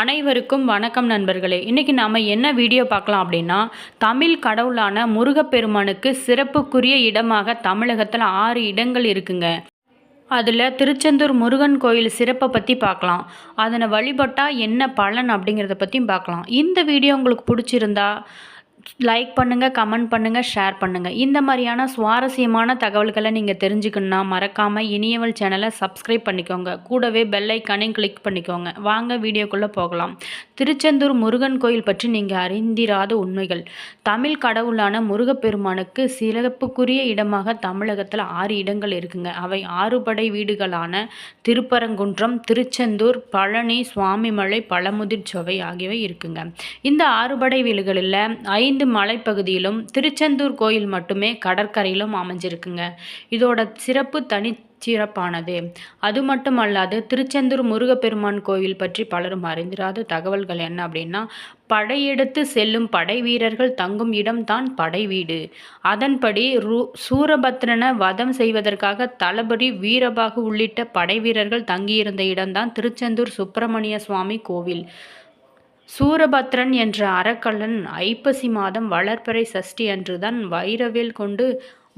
அனைவருக்கும் வணக்கம் நண்பர்களே. இன்றைக்கி நாம் என்ன வீடியோ பார்க்கலாம் அப்படின்னா தமிழ் கடவுளான முருகப்பெருமானுக்கு சிறப்புக்குரிய இடமாக தமிழகத்தில் ஆறு இடங்கள் இருக்குங்க. அதில் திருச்செந்தூர் முருகன் கோயில் சிறப்பை பற்றி பார்க்கலாம். அதனை வழிபட்டால் என்ன பலன் அப்படிங்கிறத பற்றியும் பார்க்கலாம். இந்த வீடியோ உங்களுக்கு பிடிச்சிருந்தா லைக் பண்ணுங்கள் கமெண்ட் பண்ணுங்கள் ஷேர் பண்ணுங்கள் இந்த மாதிரியான சுவாரஸ்யமான தகவல்களை நீங்கள் தெரிஞ்சுக்கணுன்னா மறக்காமல் இனியவள் சேனலை சப்ஸ்கிரைப் பண்ணிக்கோங்க. கூடவே பெல்லைக்கானையும் கிளிக் பண்ணிக்கோங்க. வாங்க வீடியோக்குள்ளே போகலாம். திருச்செந்தூர் முருகன் கோயில் பற்றி நீங்கள் அறிந்திராத உண்மைகள். தமிழ் கடவுளான முருகப்பெருமானுக்கு சிறப்புக்குரிய இடமாக தமிழகத்தில் ஆறு இடங்கள் இருக்குங்க. அவை ஆறுபடை வீடுகளான திருப்பரங்குன்றம் திருச்செந்தூர் பழனி சுவாமிமலை பழமுதிர்ச்சோவை ஆகியவை இருக்குங்க. இந்த ஆறுபடை வீடுகளில் ஐந்து ஐந்து மலைப்பகுதியிலும் திருச்செந்தூர் கோயில் மட்டுமே கடற்கரையிலும் அமைஞ்சிருக்குங்க. இதோட சிறப்பு தனி சிறப்பானது அது மட்டும் அல்லாது திருச்செந்தூர் முருகப்பெருமான் கோயில் பற்றி பலரும் அறிந்திராத தகவல்கள் என்ன அப்படின்னா படையெடுத்து செல்லும் படை வீரர்கள் தங்கும் இடம்தான் படை வீடு. அதன்படி ரூ சூரபத்ரனை வதம் செய்வதற்காக தளபதி வீரபாகு உள்ளிட்ட படை வீரர்கள் தங்கியிருந்த இடம்தான் திருச்செந்தூர் சுப்பிரமணிய சுவாமி கோவில். சூரபத்ரன் என்ற அறக்கல்லன் ஐப்பசி மாதம் வளர்ப்பறை சஷ்டி அன்றுதான் வைரவேல் கொண்டு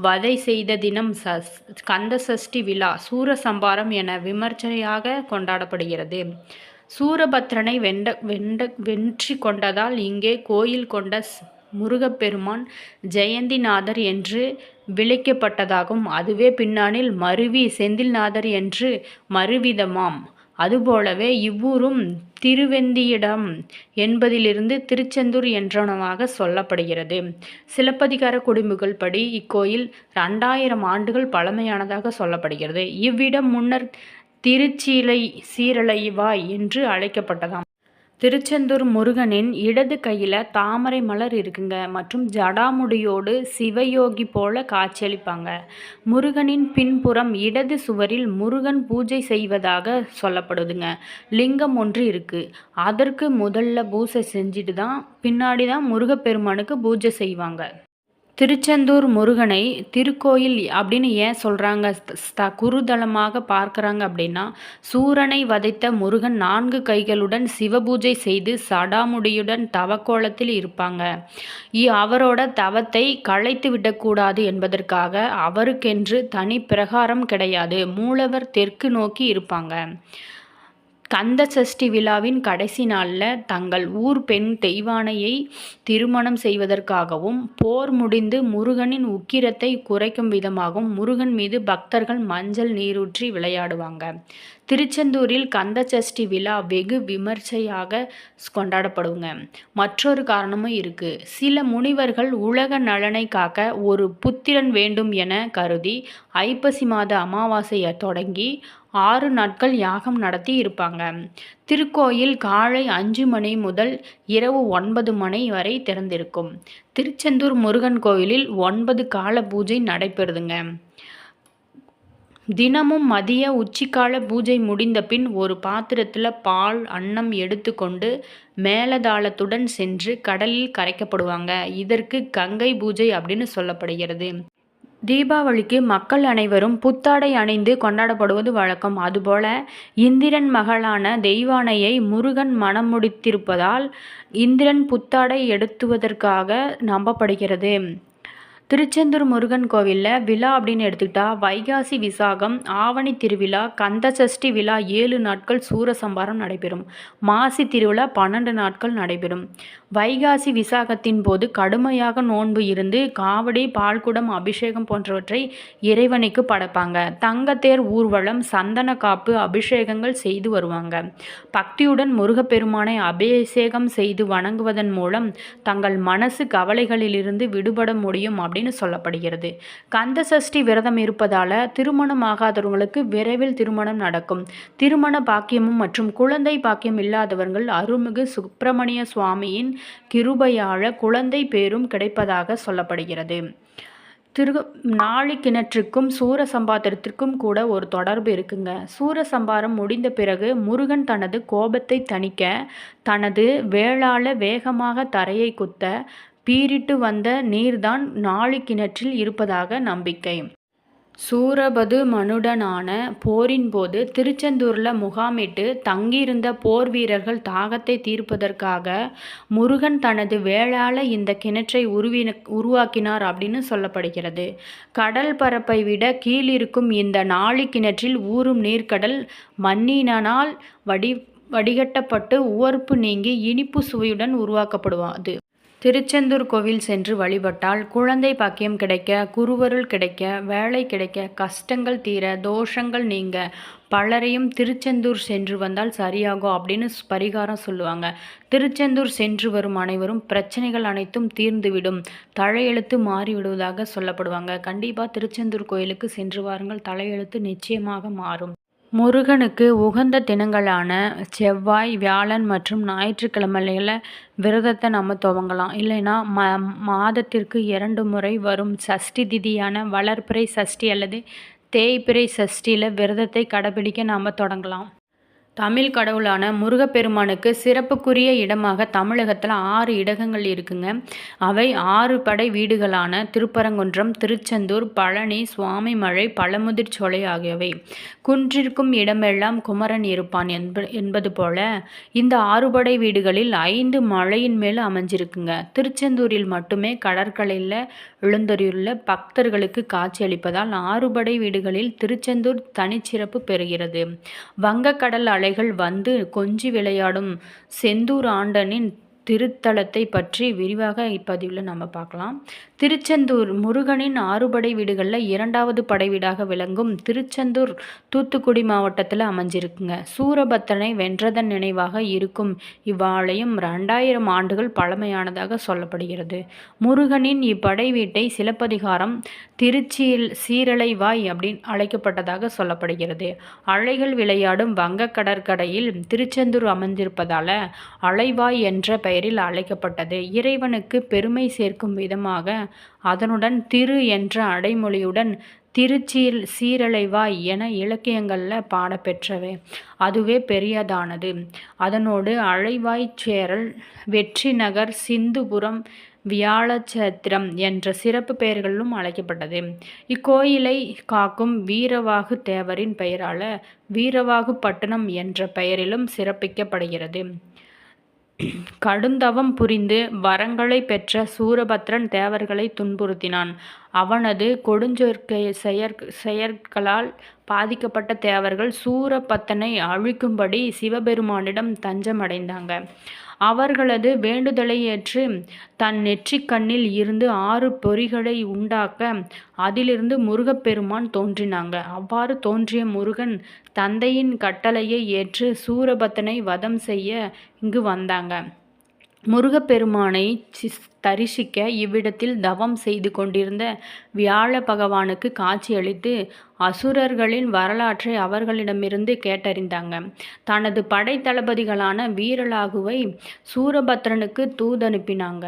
வதை செய்த தினம் சஸ் கந்த சஷ்டி விழா சூரசம்பாரம் என விமர்சனையாக கொண்டாடப்படுகிறது. சூரபத்ரனை வெண்ட வெண்ட வெற்றி கொண்டதால் இங்கே கோயில் கொண்ட முருகப்பெருமான் ஜெயந்திநாதர் என்று விளைக்கப்பட்டதாகும். அதுவே பின்னாளில் மருவி செந்தில்நாதர் என்று மறுவிதமாம் அதுபோலவே இவ்வூரும் திருவெந்தியிடம் என்பதிலிருந்து திருச்செந்தூர் என்றனவாக சொல்லப்படுகிறது. சிலப்பதிகார குடும்பங்கள் படி இக்கோயில் ரெண்டாயிரம் ஆண்டுகள் பழமையானதாக சொல்லப்படுகிறது. இவ்விடம் முன்னர் திருச்சீலை சீரலைவாய் என்று அழைக்கப்பட்டதாம். திருச்செந்தூர் முருகனின் இடது கையில் தாமரை மலர் இருக்குங்க. மற்றும் ஜடாமுடியோடு சிவயோகி போல காட்சியளிப்பாங்க. முருகனின் பின்புறம் இடது சுவரில் முருகன் பூஜை செய்வதாக சொல்லப்படுதுங்க. லிங்கம் ஒன்று இருக்குது அதற்கு முதல்ல பூஜை செஞ்சுட்டு தான் பின்னாடி தான் முருகப்பெருமானுக்கு பூஜை செய்வாங்க. திருச்செந்தூர் முருகனை திருக்கோயில் அப்படின்னு ஏன் சொல்கிறாங்க த குருதலமாக பார்க்குறாங்க அப்படின்னா சூரனை வதைத்த முருகன் நான்கு கைகளுடன் சிவபூஜை செய்து சடாமுடியுடன் தவக்கோலத்தில் இருப்பாங்க. அவரோட தவத்தை களைத்து விடக்கூடாது என்பதற்காக அவருக்கென்று தனி பிரகாரம் கிடையாது. மூலவர் தெற்கு நோக்கி இருப்பாங்க. கந்த சஷ்டி விழாவின் கடைசி நாளில் தங்கள் ஊர் பெண் தெய்வானையை திருமணம் செய்வதற்காகவும் போர் முடிந்து முருகனின் உக்கிரத்தை குறைக்கும் விதமாகவும் முருகன் மீது பக்தர்கள் மஞ்சள் நீரூற்றி விளையாடுவாங்க. திருச்செந்தூரில் கந்த சஷ்டி விழா வெகு விமர்சையாக கொண்டாடப்படுங்க. மற்றொரு காரணமும் இருக்குது சில முனிவர்கள் உலக நலனை காக்க ஒரு புத்திரன் வேண்டும் என கருதி ஐப்பசி மாத அமாவாசையை தொடங்கி ஆறு நாட்கள் யாகம் நடத்தி இருப்பாங்க. திருக்கோயில் காலை அஞ்சு மணி முதல் இரவு ஒன்பது மணி வரை திறந்திருக்கும். திருச்செந்தூர் முருகன் கோயிலில் ஒன்பது கால பூஜை நடைபெறுதுங்க. தினமும் மதிய உச்சிக்கால பூஜை முடிந்த பின் ஒரு பாத்திரத்தில் பால் அன்னம் எடுத்துக்கொண்டு மேலதாளத்துடன் சென்று கடலில் கரைக்கப்படுவாங்க. இதற்கு கங்கை பூஜை அப்படின்னு சொல்லப்படுகிறது. தீபாவளிக்கு மக்கள் அனைவரும் புத்தாடை அணிந்து கொண்டாடப்படுவது வழக்கம். அதுபோல இந்திரன் மகளான தெய்வானையை முருகன் மனம் முடித்திருப்பதால் இந்திரன் புத்தாடை எடுத்துவதற்காக நம்பப்படுகிறது. திருச்செந்தூர் முருகன் கோவிலில் விழா அப்படின்னு எடுத்துக்கிட்டா வைகாசி விசாகம் ஆவணி திருவிழா கந்த சஷ்டி விழா ஏழு நாட்கள் சூரசம்பாரம் நடைபெறும். மாசி திருவிழா பன்னெண்டு நாட்கள் நடைபெறும். வைகாசி விசாகத்தின் போது கடுமையாக நோன்பு இருந்து காவடி பால்குடம் அபிஷேகம் போன்றவற்றை இறைவனுக்கு படைப்பாங்க. தங்கத்தேர் ஊர்வலம் சந்தன காப்பு அபிஷேகங்கள் செய்து வருவாங்க. பக்தியுடன் முருகப்பெருமானை அபிஷேகம் செய்து வணங்குவதன் மூலம் தங்கள் மனசு கவலைகளிலிருந்து விடுபட முடியும் அப்படின்னு சொல்லப்படுகிறது. கந்த சஷ்டி விரதம் இருப்பதால் திருமணம் ஆகாதவர்களுக்கு விரைவில் திருமணம் நடக்கும். திருமண பாக்கியமும் மற்றும் குழந்தை பாக்கியம் இல்லாதவர்கள் அருள்மிகு சுப்பிரமணிய சுவாமியின் கிருபையாழ குழந்தை பேரும் கிடைப்பதாக சொல்லப்படுகிறது. திரு நாளி கிணற்றுக்கும் சூரசம்பாரத்திற்கும் கூட ஒரு தொடர்பு இருக்குங்க. சூரசம்பாரம் முடிந்த பிறகு முருகன் தனது கோபத்தை தணிக்க தனது வேளாள வேகமாக தரையை குத்த பீரிட்டு வந்த நீர்தான் நாளி கிணற்றில் இருப்பதாக நம்பிக்கை. சூரபது மனுடனான போரின் போது திருச்செந்தூரில் முகாமிட்டு தங்கியிருந்த போர் வீரர்கள் தாகத்தை தீர்ப்பதற்காக முருகன் தனது வேளால் இந்த கிணற்றை உருவின உருவாக்கினார் அப்படின்னு சொல்லப்படுகிறது. கடல் பரப்பை விட கீழிருக்கும் இந்த நாளி கிணற்றில் ஊறும் நீர்க்கடல் மண்ணினால் வடி வடிகட்டப்பட்டு உவர்ப்பு நீங்கி இனிப்பு சுவையுடன் உருவாக்கப்படுவது திருச்செந்தூர் கோவில் சென்று வழிபட்டால் குழந்தை பாக்கியம் கிடைக்க குருவருள் கிடைக்க வேலை கிடைக்க கஷ்டங்கள் தீர தோஷங்கள் நீங்க பலரையும் திருச்செந்தூர் சென்று வந்தால் சரியாகும் அப்படின்னு பரிகாரம் சொல்லுவாங்க. திருச்செந்தூர் சென்று வரும் அனைவரும் பிரச்சனைகள் அனைத்தும் தீர்ந்துவிடும். தலையெழுத்து மாறிவிடுவதாக சொல்லப்படுவாங்க. கண்டிப்பாக திருச்செந்தூர் கோயிலுக்கு சென்று வாருங்கள். தலையெழுத்து நிச்சயமாக மாறும். முருகனுக்கு உகந்த தினங்களான செவ்வாய் வியாழன் மற்றும் ஞாயிற்றுக்கிழமைகளில் விரதத்தை நம்ம துவங்கலாம். இல்லைன்னா ம மாதத்திற்கு இரண்டு முறை வரும் சஷ்டி திதியான வளர்பிறை சஷ்டி அல்லது தேய்பிறை சஷ்டியில் விரதத்தை கடைபிடிக்க நாம் தொடங்கலாம். தமிழ் கடவுளான முருகப்பெருமானுக்கு சிறப்புக்குரிய இடமாக தமிழகத்தில் ஆறு இடங்கள் இருக்குங்க. அவை ஆறு படை வீடுகளான திருப்பரங்குன்றம் திருச்செந்தூர் பழனி சுவாமிமலை பழமுதிர்ச்சோலை ஆகியவை. குன்றிருக்கும் இடமெல்லாம் குமரன் இருப்பான் என்ப என்பது போல இந்த ஆறுபடை வீடுகளில் ஐந்து மலையின் மேல் அமைஞ்சிருக்குங்க. திருச்செந்தூரில் மட்டுமே கடற்கரையில் எழுந்தறியுள்ள பக்தர்களுக்கு காட்சியளிப்பதால் ஆறுபடை வீடுகளில் திருச்செந்தூர் தனிச்சிறப்பு பெறுகிறது. வங்கக்கடல் அலைகள் வந்து கொஞ்சி விளையாடும் செந்தூர் ஆண்டனின் திருத்தலத்தை பற்றி விரிவாக இப்பதிவில் நம்ம பார்க்கலாம். திருச்செந்தூர் முருகனின் ஆறுபடை வீடுகளில் இரண்டாவது படை வீடாக விளங்கும் திருச்செந்தூர் தூத்துக்குடி மாவட்டத்தில் அமைஞ்சிருக்குங்க. சூரபத்தனை வென்றதன் நினைவாக இருக்கும் இவ்வாலயம் ரெண்டாயிரம் ஆண்டுகள் பழமையானதாக சொல்லப்படுகிறது. முருகனின் இப்படை வீட்டை சிலப்பதிகாரம் திருச்சியில் சீரலைவாய் அப்படின்னு அழைக்கப்பட்டதாக சொல்லப்படுகிறது. அலைகள் விளையாடும் வங்க கடற்கரையில் திருச்செந்தூர் அமைந்திருப்பதால் அலைவாய் என்ற பெயர் பெயரில் அழைக்கப்பட்டது. இறைவனுக்கு பெருமை சேர்க்கும் விதமாக அதனுடன் திரு என்ற அடைமொழியுடன் திருச்சியில் சீரலைவாய் என இலக்கியங்களில் பாடப்பெற்றவை. அதுவே பெரியதானது. அதனோடு அழைவாய் சேரல் வெற்றி நகர் சிந்துபுரம் வியாழச்சத்திரம் என்ற சிறப்பு பெயர்களிலும் அழைக்கப்பட்டது. இக்கோயிலை காக்கும் வீரவாகு தேவரின் பெயரால வீரவாகு பட்டணம் என்ற பெயரிலும் சிறப்பிக்கப்படுகிறது. கடுந்தவம் புரிந்து வரங்களை பெற்ற சூரபத்ரன் தேவர்களை துன்புறுத்தினான். அவனது கொடுஞ்சொற்கை செயற் செயற்களால் பாதிக்கப்பட்ட தேவர்கள் சூரபத்தனை அழிக்கும்படி சிவபெருமானிடம் தஞ்சமடைந்தாங்க. அவர்களது வேண்டுதலை ஏற்று தன் நெற்றிக்கண்ணில் இருந்து ஆறு பொறிகளை உண்டாக்க அதிலிருந்து முருகப்பெருமான் தோன்றினாங்க. அவ்வாறு தோன்றிய முருகன் தந்தையின் கட்டளையை ஏற்று சூரபத்தனை வதம் செய்ய இங்கு வந்தாங்க. முருகப்பெருமானை தரிசிக்க இவ்விடத்தில் தவம் செய்து கொண்டிருந்த வியாழ பகவானுக்கு காட்சியளித்து அசுரர்களின் வரலாற்றை அவர்களிடமிருந்து கேட்டறிந்தாங்க. தனது படைத்தளபதிகளான வீரலாகுவை சூரபத்ரனுக்கு தூதனுப்பினாங்க.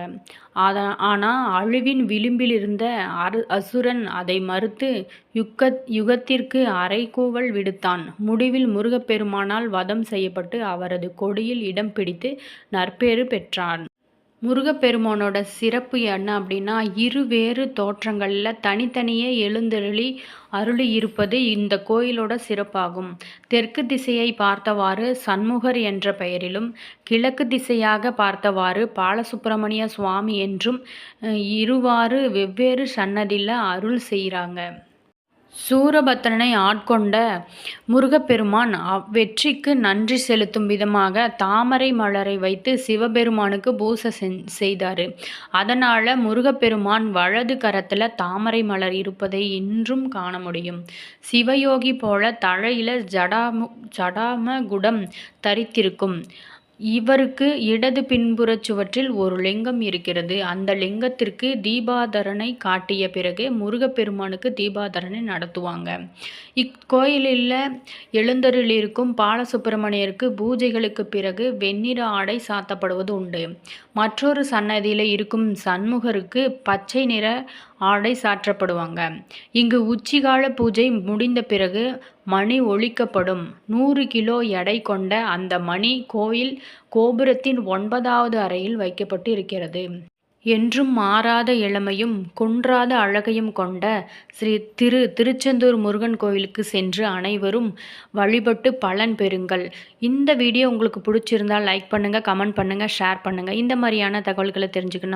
ஆனால் அழிவின் விளிம்பிலிருந்த அரு அசுரன் அதை மறுத்து யுக்க யுகத்திற்கு அரைக்கூவல் விடுத்தான். முடிவில் முருகப்பெருமானால் வதம் செய்யப்பட்டு அவரது கொடியில் இடம் பிடித்து நற்பேறு பெற்றான். முருகப்பெருமானோட சிறப்பு என்ன அப்படின்னா இருவேறு தோற்றங்களில் தனித்தனியே எழுந்தருளி அருளி இருப்பது இந்த கோயிலோட சிறப்பாகும். தெற்கு திசையை பார்த்தவாறு சண்முகர் என்ற பெயரிலும் கிழக்கு திசையாக பார்த்தவாறு பாலசுப்பிரமணிய சுவாமி என்றும் இருவாறு வெவ்வேறு சன்னதியில் அருள் செய்கிறாங்க சூரபத்ரனை ஆட்கொண்ட முருகப்பெருமான் வெற்றிக்கு நன்றி செலுத்தும் விதமாக தாமரை மலரை வைத்து சிவபெருமானுக்கு பூசை செய்தார். அதனால் முருகப்பெருமான் வலது கரத்தில் தாமரை மலர் இருப்பதை இன்றும் காண முடியும். சிவயோகி போல தலையில் ஜடாமு குடம் தரித்திருக்கும். இவருக்கு இடது பின்புறச் சுவற்றில் ஒரு லிங்கம் இருக்கிறது. அந்த லிங்கத்திற்கு தீபாதரனை காட்டிய பிறகு முருகப்பெருமானுக்கு தீபாதரனை நடத்துவாங்க. இக்கோயிலில் எழுந்தருளிருக்கும் பாலசுப்பிரமணியருக்கு பூஜைகளுக்கு பிறகு வெண்ணிற ஆடை சாத்தப்படுவது உண்டு. மற்றொரு சன்னதியில் இருக்கும் சண்முகருக்கு பச்சை நிற ஆடை சாற்றப்படுவாங்க. இங்கு உச்சிகால பூஜை முடிந்த பிறகு மணி ஒழிக்கப்படும். நூறு கிலோ எடை கொண்ட அந்த மணி கோயில் கோபுரத்தின் ஒன்பதாவது அறையில் வைக்கப்பட்டு இருக்கிறது. என்றும் மாறாத இளமையும் குன்றாத அழகையும் கொண்ட ஸ்ரீ திரு திருச்செந்தூர் முருகன் கோவிலுக்கு சென்று அனைவரும் வழிபட்டு பலன் பெறுங்கள். இந்த வீடியோ உங்களுக்கு பிடிச்சிருந்தால் லைக் பண்ணுங்கள் கமெண்ட் பண்ணுங்கள் ஷேர் பண்ணுங்கள் இந்த மாதிரியான தகவல்களை தெரிஞ்சுக்கணும்.